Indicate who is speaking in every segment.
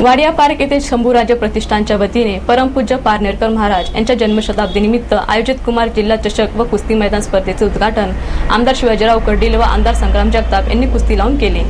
Speaker 1: Wadia park येथे शंभूराजे प्रतिष्ठानच्या वतीने परमपूज्य पारनेरकर महाराज यांच्या जन्मशताब्दीनिमित्त आयोजित कुमार जिल्हा चषक व कुस्ती मैदान स्पर्धेचे उद्घाटन आमदार शिवाजीराव कर्डील व आमदार संग्राम जगताप यांनी कुस्ती लावून केले.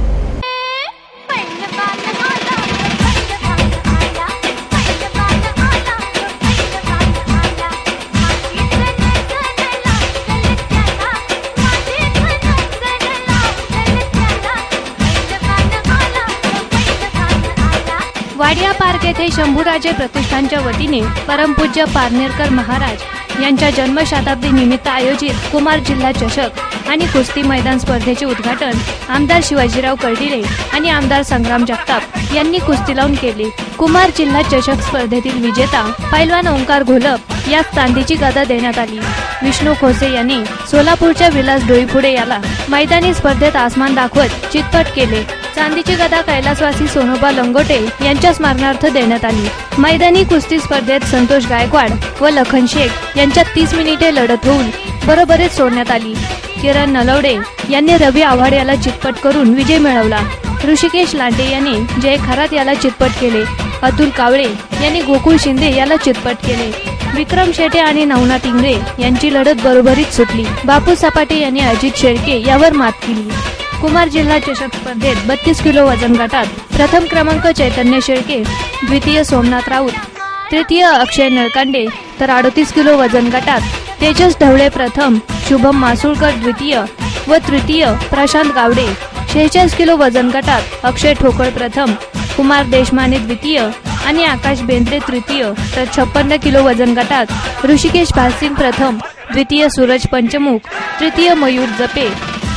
Speaker 2: वाडिया पार्क येथे शंभूराजे प्रतिष्ठानच्या वतीने परमपूज्य पारनेरकर महाराज यांच्या जन्मशताब्दी निमित्त आयोजित कुमार जिल्हा चषक आणि कुस्ती मैदान स्पर्धेचे उद्घाटन आमदार शिवाजीराव कर्डिले आणि आमदार संग्राम जगताप यांनी कुस्ती लावून केले. कुमार जिल्हा चषक स्पर्धेतील विजेता पैलवान ओंकार घोलप या चांदीची गदा देण्यात आली. विष्णू खोसे यांनी सोलापूरच्या विलास डोईफुडे याला मैदानी स्पर्धेत आसमान दाखवत चितपट केले. चांदीची गदा कैलासवासी सोनोबा लंगोटे यांच्या स्मरणार्थ देण्यात आली. मैदानी कुस्ती स्पर्धेत संतोष गायकवाड व लखन शेख यांच्यात तीस मिनिटे लढत होऊन बरोबरीत सोडण्यात आली. किरण नलवडे यांनी रवी आव्हाड याला चितपट करून विजय मिळवला. ऋषिकेश लांडे यांनी जय खरात याला चितपट केले. अतुल कावळे यांनी गोकुळ शिंदे याला चितपट केले. विक्रम शेटे आणि नवनाथ इंगळे यांची लढत बरोबरीत सुटली. बापू सपाटे यांनी अजित शेळके यावर मात केली. कुमार जिल्हा चषक स्पर्धेत बत्तीस किलो वजन गटात प्रथम क्रमांक चैतन्य शेळके द्वितीय सोमनाथ राऊत तृतीय अक्षय नळकांडे तर अडतीस किलो वजन गटात तेजस ढवळे प्रथम शुभम मासुळकर द्वितीय व तृतीय प्रशांत गावडे. शेहेचाळीस किलो वजन गटात अक्षय ठोकळ प्रथम कुमार देशमाने द्वितीय आणि आकाश बेंद्रे तृतीय तर छप्पन्न किलो वजन गटात ऋषिकेश भासिंग प्रथम द्वितीय सूरज पंचमुख तृतीय मयूर जपे.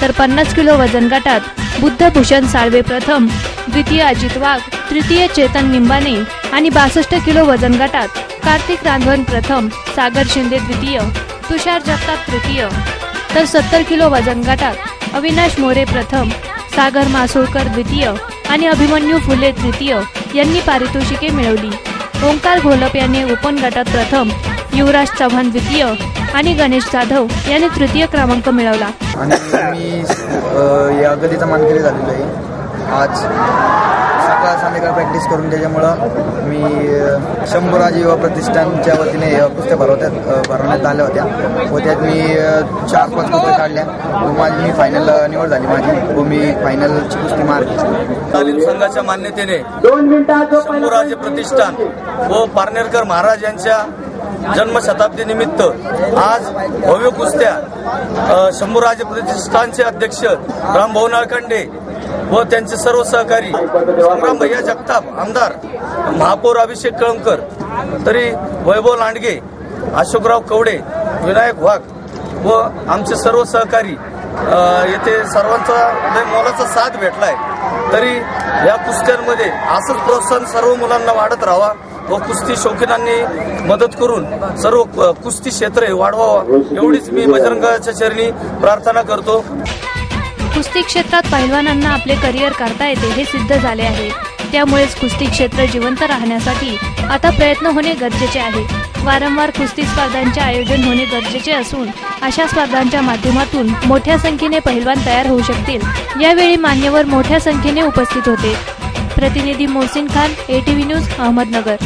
Speaker 2: तर पन्नास किलो वजन गटात बुद्धभूषण साळवे प्रथम द्वितीय अजित वाघ तृतीय चेतन निंबाने आणि बासष्ट किलो वजन गटात कार्तिक रांधवन प्रथम सागर शिंदे द्वितीय तुषार जगताप तृतीय. तर सत्तर किलो वजन गटात अविनाश मोरे प्रथम सागर मासोळकर द्वितीय आणि अभिमन्यू फुले तृतीय यांनी पारितोषिके मिळवली. ओंकार घोलप यांनी ओपन गटात प्रथम युवराज चव्हाण द्वितीय आणि गणेश जाधव यांनी तृतीय क्रमांक मिळवला.
Speaker 3: आणि मी या गलीचा मानकरी झालेलो आहे. आज सकाळ संध्याकाळ प्रॅक्टिस करून त्याच्यामुळं मी शंभूराज युवा प्रतिष्ठानच्या वतीने कुस्त्या भरवत्यात भरवण्यात आल्या होत्या. व त्यात मी चार पाच कुस्त्या काढल्या. व माझी मी फायनल निवड झाली माझी. व मी फायनलची कुस्ती मारली.
Speaker 4: तालीम संघाच्या मान्यतेने शंभूराजे प्रतिष्ठान व पारनेरकर महाराज यांच्या जन्मशताब्दी निमित्त आज भव्य कुस्त्या अ, शंभूराजे प्रतिष्ठानचे अध्यक्ष रामभाऊ नाळकंडे व त्यांचे सर्व सहकारी संग्राम भैया जगताप आमदार महापौर अभिषेक कळमकर तरी वैभव लांडगे अशोकराव कवडे विनायक वाघ व आमचे सर्व सहकारी येथे सर्वांचा मोलाचा साथ भेटलाय. तरी या कुस्त्यांमध्ये असंच प्रोत्साहन सर्व मुलांना वाढत राहावा. व कुस्ती शौकीनांनी मदत करून सर्व कुस्ती क्षेत्र वाढवावा एवढीच मी बजरंगाच्या चरणी प्रार्थना करतो.
Speaker 2: कुस्ती क्षेत्रात पहिलवानांना आपले करिअर करता येते हे सिद्ध झाले आहे. त्यामुळेच कुस्ती क्षेत्र जिवंत राहण्यासाठी आता प्रयत्न होणे गरजेचे आहे. वारंवार कुस्ती स्पर्धांचे आयोजन होणे गरजेचे असून अशा स्पर्धांच्या माध्यमातून मोठ्या संख्येने पहिलवान तयार होऊ शकतील. यावेळी मान्यवर मोठ्या संख्येने उपस्थित होते. પ્રતિનિધિ મોહસિન ખાન એટીવી ન્યૂઝ અહમદનગર.